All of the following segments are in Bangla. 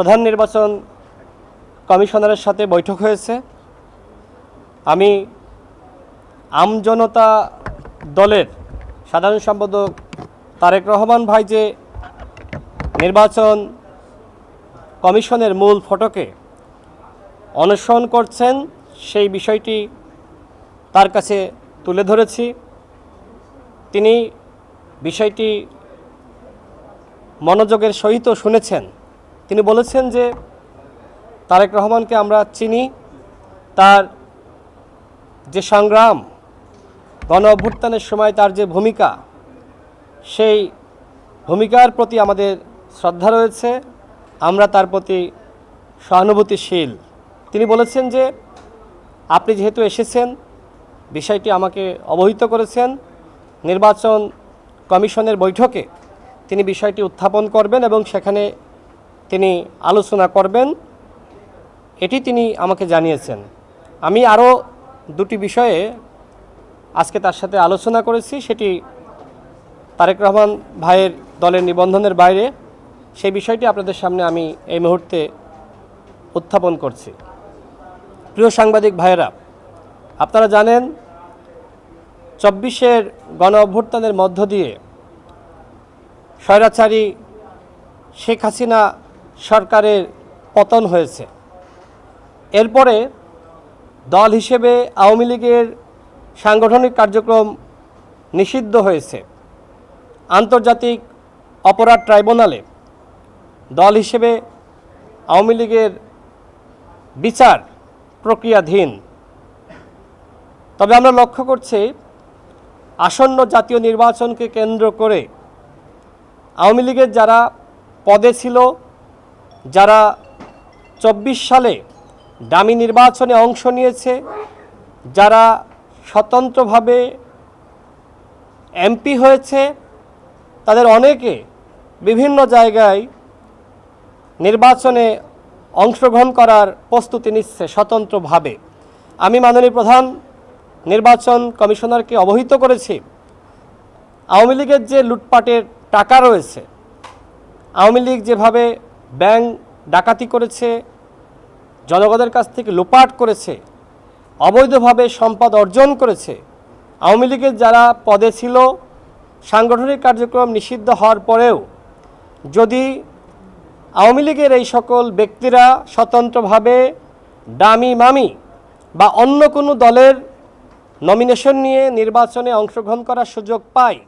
প্রধান নির্বাচন কমিশনারের সাথে বৈঠক হয়েছে। আমি আমজনতা দলের সাধারণ সম্পাদক তারেক রহমান ভাই যে নির্বাচন কমিশনের মূল ফটকে অনুসরণ করছেন, সেই বিষয়টি তার কাছে তুলে ধরেছি। তিনি বিষয়টি মনোযোগের সহিত শুনেছেন। তিনি বলেছেন যে তারেক রহমানকে আমরা চিনি। তার যে সংগ্রাম, গণ অভ্যুত্থানের সময় তার যে ভূমিকা, সেই ভূমিকার প্রতি আমাদের শ্রদ্ধা রয়েছে। আমরা তার প্রতি সহানুভূতিশীল। তিনি বলেছেন যে আপনি যেহেতু এসেছেন, বিষয়টি আমাকে অবহিত করেছেন। নির্বাচন কমিশনের বৈঠকে তিনি বিষয়টি উত্থাপন করবেন এবং সেখানে তিনি আলোচনা করবেন। এটি তিনি আমাকে জানিয়েছেন। আমি আরও দুটি বিষয়ে আজকে তার সাথে আলোচনা করেছি। সেটি তারেক রহমান ভাইয়ের দলের নিবন্ধনের বাইরে। সেই বিষয়টি আপনাদের সামনে আমি এই মুহূর্তে উত্থাপন করছি। প্রিয় সাংবাদিক ভাইয়েরা, আপনারা জানেন, চব্বিশের গণ অভ্যুত্থানের মধ্য দিয়ে স্বৈরাচারী শেখ হাসিনা সরকারের পতন হয়েছে। এরপরে দল হিসেবে আওয়ামী লীগের সাংগঠনিক কার্যক্রম নিষিদ্ধ হয়েছে। আন্তর্জাতিক অপরাধ ট্রাইব্যুনালে দল হিসেবে আওয়ামী লীগের বিচার প্রক্রিয়াধীন। তবে আমরা লক্ষ্য করছি, আসন্ন জাতীয় নির্বাচনকে কেন্দ্র করে আওয়ামী লীগের যারা পদে ছিল যারা চব্বিশ সালে দামি নির্বাচনে অংশ নিয়েছে, যারা স্বতন্ত্রভাবে এমপি হয়েছে, তাদের অনেকে বিভিন্ন জায়গায় নির্বাচনে অংশগ্রহণ করার প্রস্তুতি নিচ্ছে স্বতন্ত্রভাবে। আমি মাননীয় প্রধান নির্বাচন কমিশনারকে অবহিত করেছি। আওয়ামী লীগের যে লুটপাটের টাকা রয়েছে, আওয়ামী লীগ যেভাবে ব্যাংক ডাকাতি করেছে, জনগণের কাছ থেকে লোপাট করেছে, অবৈধভাবে সম্পদ অর্জন করেছে। আওয়ামী লীগের যারা পদে ছিল, সাংগঠনিক কার্যক্রম নিষিদ্ধ হওয়ার পরেও যদি আওয়ামী লীগের এই সকল ব্যক্তিরা স্বতন্ত্রভাবে দামি মামি বা অন্য কোনো দলের নমিনেশন নিয়ে নির্বাচনে অংশগ্রহণ করার সুযোগ পায়,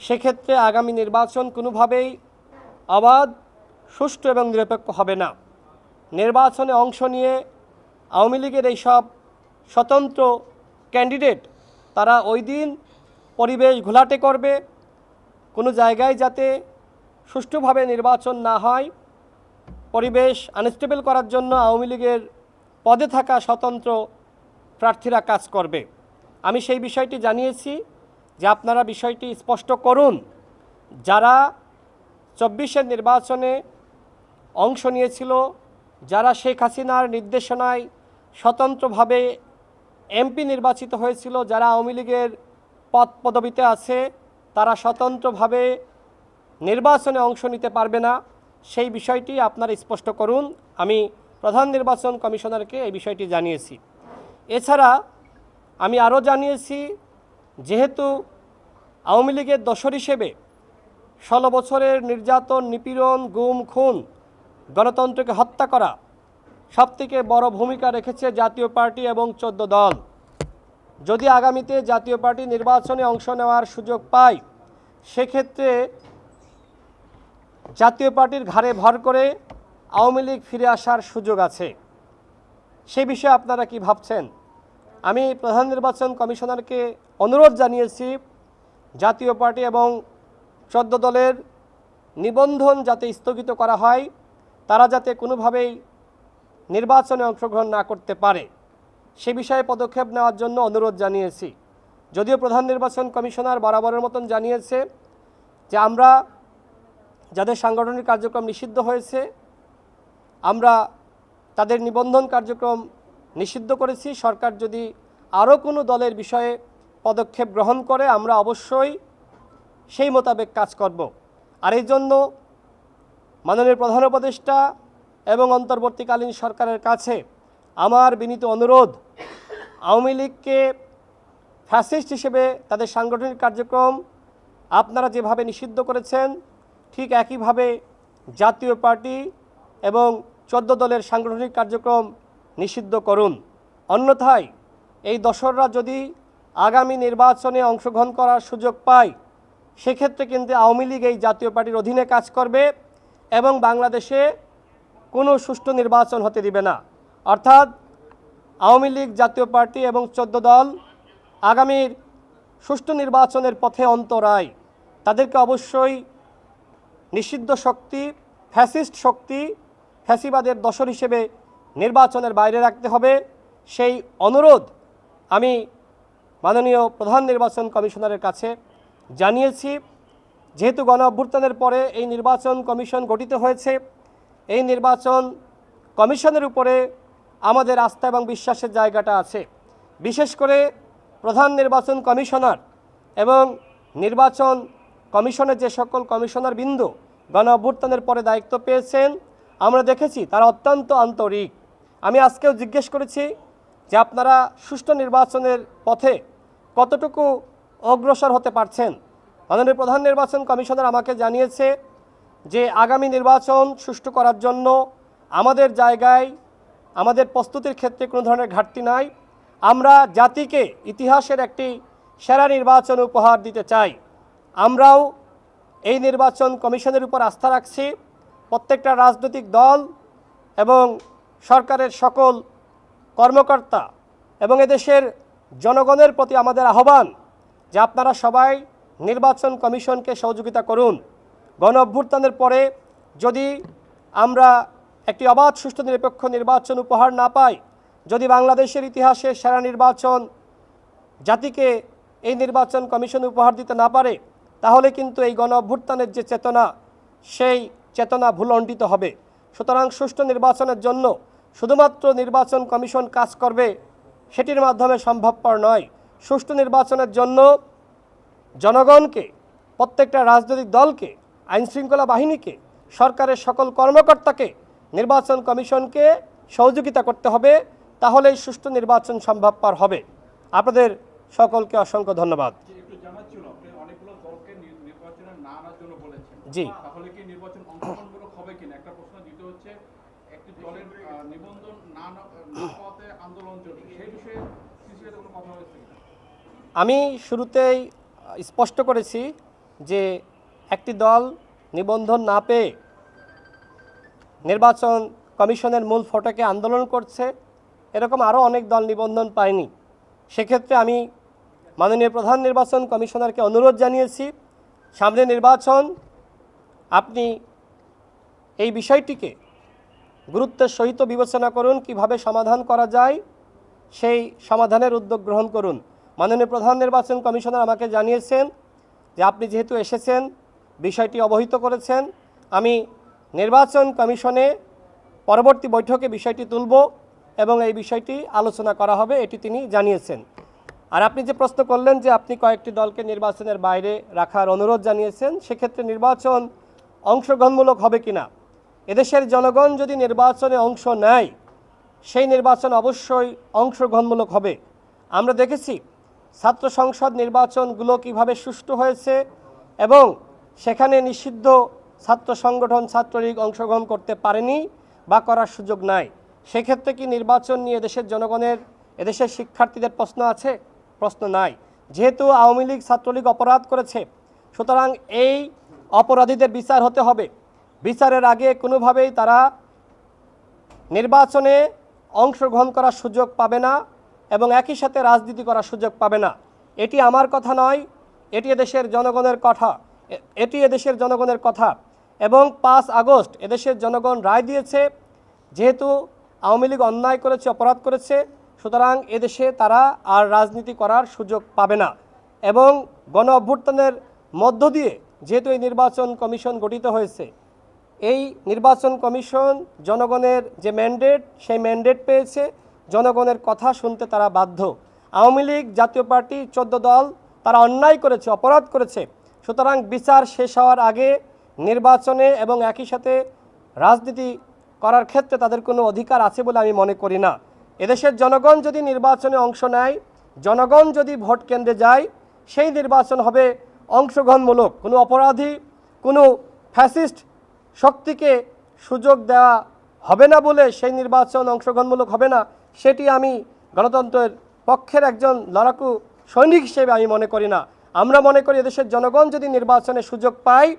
সেক্ষেত্রে আগামী নির্বাচন কোনোভাবেই অবাধ সুষ্ঠু এবং নিরপেক্ষ হবে না। নির্বাচনে অংশ নিয়ে আওয়ামী লীগের এইসব স্বতন্ত্র ক্যান্ডিডেট, তারা ওই দিন পরিবেশ ঘোলাটে করবে। কোনো জায়গায় যাতে সুষ্ঠুভাবে নির্বাচন না হয়, পরিবেশ আনস্টেবল করার জন্য আওয়ামী লীগের পদে থাকা স্বতন্ত্র প্রার্থীরা কাজ করবে। আমি সেই বিষয়টি জানিয়েছি যে আপনারা বিষয়টি স্পষ্ট করুন। যারা চব্বিশের নির্বাচনে অংশ নিয়েছিল, যারা শেখ হাসিনার নির্দেশনায় স্বতন্ত্রভাবে এমপি নির্বাচিত হয়েছিল, যারা আওয়ামী লীগের পদ পদবিতে আছে, তারা স্বতন্ত্রভাবে নির্বাচনে অংশ নিতে পারবে না। সেই বিষয়টি আপনারা স্পষ্ট করুন। আমি প্রধান নির্বাচন কমিশনারকে এই বিষয়টি জানিয়েছি। এছাড়া আমি আরও জানিয়েছি, যেহেতু আওয়ামী লীগের দশর হিসেবে ষোলো বছরের নির্যাতন, নিপীড়ন, গুম, খুন গণতন্ত্রকে হত্যা করা সবথেকে বড় ভূমিকা রেখেছে জাতীয় পার্টি এবং চোদ্দ দল। যদি আগামীতে জাতীয় পার্টি নির্বাচনে অংশ নেওয়ার সুযোগ পায়, সেক্ষেত্রে জাতীয় পার্টির ঘাড়ে ভর করে আওয়ামী লীগ ফিরে আসার সুযোগ আছে। সে বিষয়ে আপনারা কি ভাবছেন? আমি প্রধান নির্বাচন কমিশনারকে অনুরোধ জানিয়েছি, জাতীয় পার্টি এবং চোদ্দ দলের নিবন্ধন যাতে স্থগিত করা হয় তারা যাতে কোনোভাবেই নির্বাচনে অংশগ্রহণ না করতে পারে। সে বিষয়ে পদক্ষেপ নেওয়ার জন্য অনুরোধ জানিয়েছি। যদিও প্রধান নির্বাচন কমিশনার বরাবরের মতন জানিয়েছে যে আমরা, যাদের সাংগঠনিক কার্যক্রম নিষিদ্ধ হয়েছে, আমরা তাদের নিবন্ধন কার্যক্রম নিষিদ্ধ করেছি। সরকার যদি আরও কোনো দলের বিষয়ে পদক্ষেপ গ্রহণ করে, আমরা অবশ্যই সেই মোতাবেক কাজ করব। আর এই জন্য মাননীয় প্রধান উপদেষ্টা এবং অন্তর্বর্তীকালীন সরকারের কাছে আমার বিনীত অনুরোধ, আওয়ামী লীগকে ফ্যাসিস্ট হিসেবে তাদের সাংগঠনিক কার্যক্রম আপনারা যেভাবে নিষিদ্ধ করেছেন, ঠিক একইভাবে জাতীয় পার্টি এবং চোদ্দ দলের সাংগঠনিক কার্যক্রম নিষিদ্ধ করুন। অন্যথায় এই দশররা যদি আগামী নির্বাচনে অংশগ্রহণ করার সুযোগ পায়, সেক্ষেত্রে কিন্তু আওয়ামী লীগ এই জাতীয় পার্টির অধীনে কাজ করবে। এবং বাংলাদেশে কোনো সুষ্ঠু নির্বাচন হতে দিবে না। অর্থাৎ আওয়ামী লীগ জাতীয় পার্টি এবং চোদ্দ দল আগামীর সুষ্ঠু নির্বাচনের পথে অন্তরায়। তাদেরকে অবশ্যই নিষিদ্ধ শক্তি, ফ্যাসিস্ট শক্তি, ফ্যাসিবাদের দশর হিসেবে নির্বাচনের বাইরে রাখতে হবে। সেই অনুরোধ আমি মাননীয় প্রধান নির্বাচন কমিশনারের কাছে জানিয়েছি। যেহেতু গণ অভ্যুত্থানের পরে এই নির্বাচন কমিশন গঠিত হয়েছে, এই নির্বাচন কমিশনের উপরে আমাদের আস্থা এবং বিশ্বাসের জায়গাটা আছে। বিশেষ করে প্রধান নির্বাচন কমিশনার এবং নির্বাচন কমিশনের যে সকল কমিশনার বিন্দু গণ অভ্যুত্থানের পরে দায়িত্ব পেয়েছেন, আমরা দেখেছি তারা অত্যন্ত আন্তরিক। আমি আজকেও জিজ্ঞেস করেছি যে আপনারা সুষ্ঠু নির্বাচনের পথে কতটুকু অগ্রসর হতে পারছেন? মাননীয় প্রধান নির্বাচন কমিশনার আমাকে জানিয়েছে যে আগামী নির্বাচন সুষ্ঠু করার জন্য আমাদের জায়গায়, আমাদের প্রস্তুতির ক্ষেত্রে কোনো ধরনের ঘাটতি নাই। আমরা জাতিকে ইতিহাসের একটি সেরা নির্বাচন উপহার দিতে চাই। আমরাও এই নির্বাচন কমিশনের উপর আস্থা রাখছি। প্রত্যেকটা রাজনৈতিক দল এবং সরকারের সকল কর্মকর্তা এবং এদেশের জনগণের প্রতি আমাদের আহ্বান যে আপনারা সবাই নির্বাচন কমিশনকে সহযোগিতা করুন। গণ অভ্যুত্থানের পরে যদি আমরা একটি অবাধ, সুষ্ঠু, নিরপেক্ষ নির্বাচন উপহার না পাই, যদি বাংলাদেশের ইতিহাসে সেরা নির্বাচন জাতিকে এই নির্বাচন কমিশন উপহার দিতে না পারে, তাহলে কিন্তু এই গণ অভ্যুত্থানের যে চেতনা, সেই চেতনা ভুলণ্ডিত হবে। সুতরাং সুষ্ঠু নির্বাচনের জন্য শুধুমাত্র নির্বাচন কমিশন কাজ করবে, সেটির মাধ্যমে সম্ভবপর নয়। সুষ্ঠু নির্বাচনের জন্য জনগণকে প্রত্যেকটা রাজনৈতিক দলকে আইনশৃঙ্খলা বাহিনীকে সরকারের সকল কর্মকর্তাকে নির্বাচন কমিশনকে সহযোগিতা করতে হবে তাহলেই সুষ্ঠু নির্বাচন সম্ভবপর হবে। আপনাদের সকলকে অসংখ্য ধন্যবাদ। জি। আমি শুরুতেই স্পষ্ট করেছি যে একটি দল নিবন্ধন না পেয়ে নির্বাচন কমিশনের মূল ফটকে আন্দোলন করছে, এরকম আরও অনেক দল নিবন্ধন পায়নি। সেক্ষেত্রে আমি মাননীয় প্রধান নির্বাচন কমিশনারকে অনুরোধ জানিয়েছি, সামনে নির্বাচন, আপনি এই বিষয়টিকে গুরুত্বের সহিত বিবেচনা করুন, কীভাবে সমাধান করা যায়, সেই সমাধানের উদ্যোগ গ্রহণ করুন। মাননীয় প্রধান নির্বাচন কমিশনার আমাকে জানিয়েছেন যে আপনি যেহেতু এসেছেন, বিষয়টি অবহিত করেছেন, আমি নির্বাচন কমিশনে পরবর্তী বৈঠকে বিষয়টি তুলব এবং এই বিষয়টি আলোচনা করা হবে, এটি তিনি জানিয়েছেন। আর আপনি যে প্রশ্ন করলেন যে আপনি কয়েকটি দলকে নির্বাচনের বাইরে রাখার অনুরোধ জানিয়েছেন, সেক্ষেত্রে নির্বাচন অংশগ্রহণমূলক হবে কিনা? এদেশের জনগণ যদি নির্বাচনে অংশ নেয়, সেই নির্বাচন অবশ্যই অংশগ্রহণমূলক হবে। আমরা দেখেছি ছাত্র সংসদ নির্বাচনগুলো কীভাবে সুষ্ঠু হয়েছে এবং সেখানে নিষিদ্ধ ছাত্র সংগঠন, ছাত্রলীগ অংশগ্রহণ করতে পারেনি বা করার সুযোগ নাই, সেক্ষেত্রে কি নির্বাচন নিয়ে দেশের জনগণের, এদেশের শিক্ষার্থীদের প্রশ্ন আছে? প্রশ্ন নাই। যেহেতু আওয়ামী লীগ ছাত্রলীগ অপরাধ করেছে, সুতরাং এই অপরাধীদের বিচার হতে হবে। বিচারের আগে কোনোভাবেই তারা নির্বাচনে অংশগ্রহণ করার সুযোগ পাবে না। এবং একই সাথে রাজনীতি করার সুযোগ পাবে না। এটি আমার কথা নয়, এটি এদেশের জনগণের কথা এটি এদেশের জনগণের কথা। এবং পাঁচ আগস্ট এদেশের জনগণ রায় দিয়েছে, যেহেতু আওয়ামী লীগ অন্যায় করেছে, অপরাধ করেছে, সুতরাং এদেশে তারা আর রাজনীতি করার সুযোগ পাবে না। এবং গণ অভ্যুত্থানের মধ্য দিয়ে যেহেতু এই নির্বাচন কমিশন গঠিত হয়েছে, এই নির্বাচন কমিশন জনগণের যে ম্যান্ডেট, সেই ম্যান্ডেট পেয়েছে জনগণের কথা শুনতে তারা বাধ্য। আওয়ামী লীগ, জাতীয় পার্টি, চোদ্দ দল তারা অন্যায় করেছে, অপরাধ করেছে। সুতরাং বিচার শেষ হওয়ার আগে নির্বাচনে এবং একই সাথে রাজনীতি করার ক্ষেত্রে তাদের কোনো অধিকার আছে বলে আমি মনে করি না। এদেশের জনগণ যদি নির্বাচনে অংশ নেয়, জনগণ যদি ভোট কেন্দ্রে যায়, সেই নির্বাচন হবে অংশগ্রহণমূলক। কোনো অপরাধী, কোনো ফ্যাসিস্ট শক্তিকে সুযোগ দেওয়া হবে না বলে সেই নির্বাচন অংশগ্রহণমূলক হবে না। সেটি আমি গণতন্ত্রের পক্ষের একজন লড়াকু সৈনিক হিসেবে আমি মনে করি না। আমরা মনে করি এদেশের জনগণ যদি নির্বাচনের সুযোগ পায়,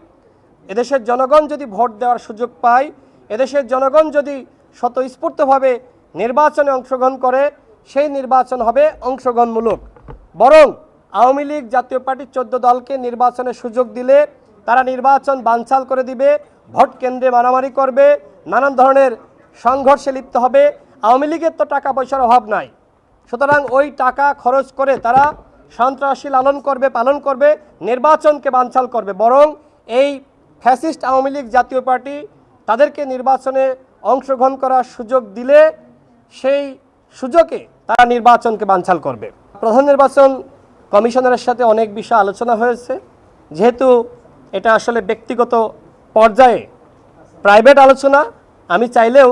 এদেশের জনগণ যদি ভোট দেওয়ার সুযোগ পায়, এদেশের জনগণ যদি স্বতঃস্ফূর্তভাবে নির্বাচনে অংশগ্রহণ করে, সেই নির্বাচন হবে অংশগ্রহণমূলক। বরং আওয়ামী লীগ জাতীয় পার্টির চোদ্দ দলকে নির্বাচনের সুযোগ দিলে তারা নির্বাচন বানচাল করে দিবে, ভোট কেন্দ্রে মারামারি করবে, নানান ধরনের সংঘর্ষে লিপ্ত হবে। আওয়ামী লীগের তো টাকা পয়সার অভাব নাই। সুতরাং ওই টাকা খরচ করে তারা সন্ত্রাসী লালন করবে, পালন করবে, নির্বাচনকে বানচাল করবে। বরং এই ফ্যাসিস্ট আওয়ামী লীগ জাতীয় পার্টি তাদেরকে নির্বাচনে অংশগ্রহণ করার সুযোগ দিলে সেই সুযোগে তারা নির্বাচনকে বানচাল করবে। প্রধান নির্বাচন কমিশনারের সাথে অনেক বিষয় আলোচনা হয়েছে। যেহেতু এটা আসলে ব্যক্তিগত পর্যায়ে প্রাইভেট আলোচনা, আমি চাইলেও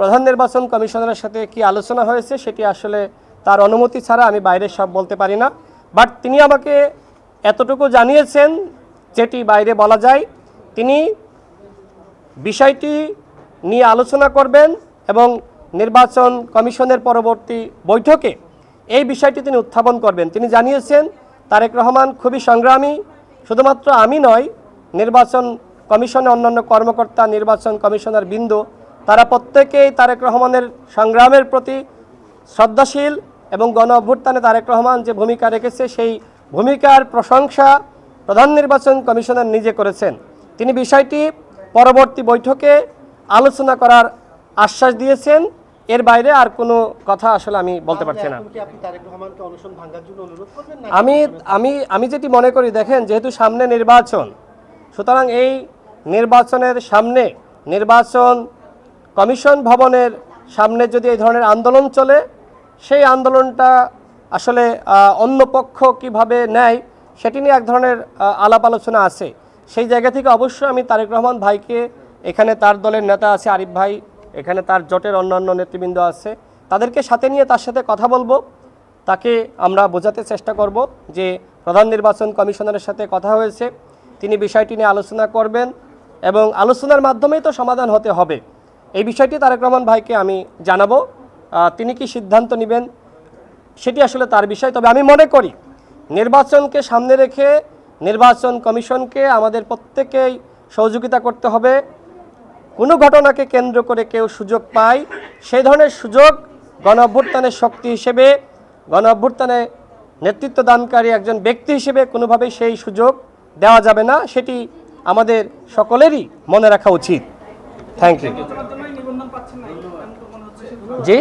প্রধান নির্বাচন কমিশনারের সাথে কি আলোচনা হয়েছে সেটি আসলে তার অনুমতি ছাড়া আমি বাইরে সব বলতে পারি না। বাট তিনি আমাকে এতটুকু জানিয়েছেন যেটি বাইরে বলা যায়। তিনি বিষয়টি নিয়ে আলোচনা করবেন এবং নির্বাচন কমিশনের পরবর্তী বৈঠকে এই বিষয়টি তিনি উত্থাপন করবেন। তিনি জানিয়েছেন, তারেক রহমান খুবই সংগ্রামী, শুধুমাত্র আমি নয়, নির্বাচন কমিশনের অন্যান্য কর্মকর্তা, নির্বাচন কমিশনার বিন্দু তারা প্রত্যেকেই তারেক রহমানের সংগ্রামের প্রতি শ্রদ্ধাশীল এবং গণ অভ্যুত্থানে তারেক রহমান যে ভূমিকা রেখেছে সেই ভূমিকার প্রশংসা প্রধান নির্বাচন কমিশনার নিজে করেছেন। তিনি বিষয়টি পরবর্তী বৈঠকে আলোচনা করার আশ্বাস দিয়েছেন। এর বাইরে আর কোনো কথা আসলে আমি বলতে পারছি না। আমি আমি আমি যেটি মনে করি দেখেন যেহেতু সামনে নির্বাচন সুতরাং এই নির্বাচনের সামনে নির্বাচন কমিশন ভবনের সামনে যদি এই ধরনের আন্দোলন চলে, সেই আন্দোলনটা আসলে অন্য পক্ষ কীভাবে নেয়, সেটি নিয়ে এক ধরনের আলাপ আলোচনা আছে। সেই জায়গা থেকে অবশ্যই আমি তারেক রহমান ভাইকে, এখানে তার দলের নেতা আছে আরিফ ভাই, এখানে তার জোটের অন্যান্য নেতৃবৃন্দ আছে, তাদেরকে সাথে নিয়ে তার সাথে কথা বলব। তাকে আমরা বোঝাতে চেষ্টা করব যে প্রধান নির্বাচন কমিশনারের সাথে কথা হয়েছে, তিনি বিষয়টি নিয়ে আলোচনা করবেন এবং আলোচনার মাধ্যমেই তো সমাধান হতে হবে। এই বিষয়টি তারেক রহমান ভাইকে আমি জানাব। তিনি কি সিদ্ধান্ত নেবেন সেটি আসলে তার বিষয়। তবে আমি মনে করি, নির্বাচনকে সামনে রেখে নির্বাচন কমিশনকে আমাদের প্রত্যেকেই সহযোগিতা করতে হবে। কোনো ঘটনাকে কেন্দ্র করে কেউ সুযোগ পায় সেই ধরনের সুযোগ গণ অভ্যুত্থানের শক্তি হিসেবে, গণ অভ্যুত্থানে নেতৃত্ব দানকারী একজন ব্যক্তি হিসেবে কোনোভাবেই সেই সুযোগ দেওয়া যাবে না। সেটি আমাদের সকলেরই মনে রাখা উচিত। Thank you ji?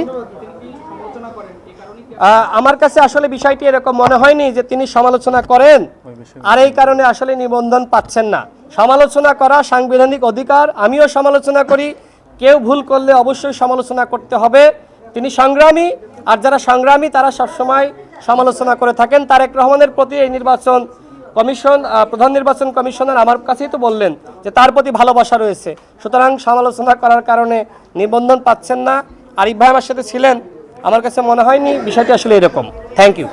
আমার কাছে আসলে বিষয়টি এরকম মনে হয়নি যে তিনি সমালোচনা করেন। আর এই কারণে আসলে নিবন্ধন পাচ্ছেন না। সমালোচনা করা সাংবিধানিক অধিকার আমিও সমালোচনা করি। কেউ ভুল করলে অবশ্যই সমালোচনা করতে হবে। তিনি সংগ্রামী আর যারা সংগ্রামী তারা সবসময় সমালোচনা করে থাকেন। তারেক রহমানের প্রতি এই নির্বাচন কমিশন প্রধান নির্বাচন কমিশনার আমার কাছেই তো বললেন যে তার প্রতি ভালোবাসা রয়েছে। সুতরাং সমালোচনা করার কারণে নিবন্ধন পাচ্ছেন না। আরিফ ভাই আমার সাথে ছিলেন। আমার কাছে মনে হয়নি বিষয়টি আসলে এরকম। Thank you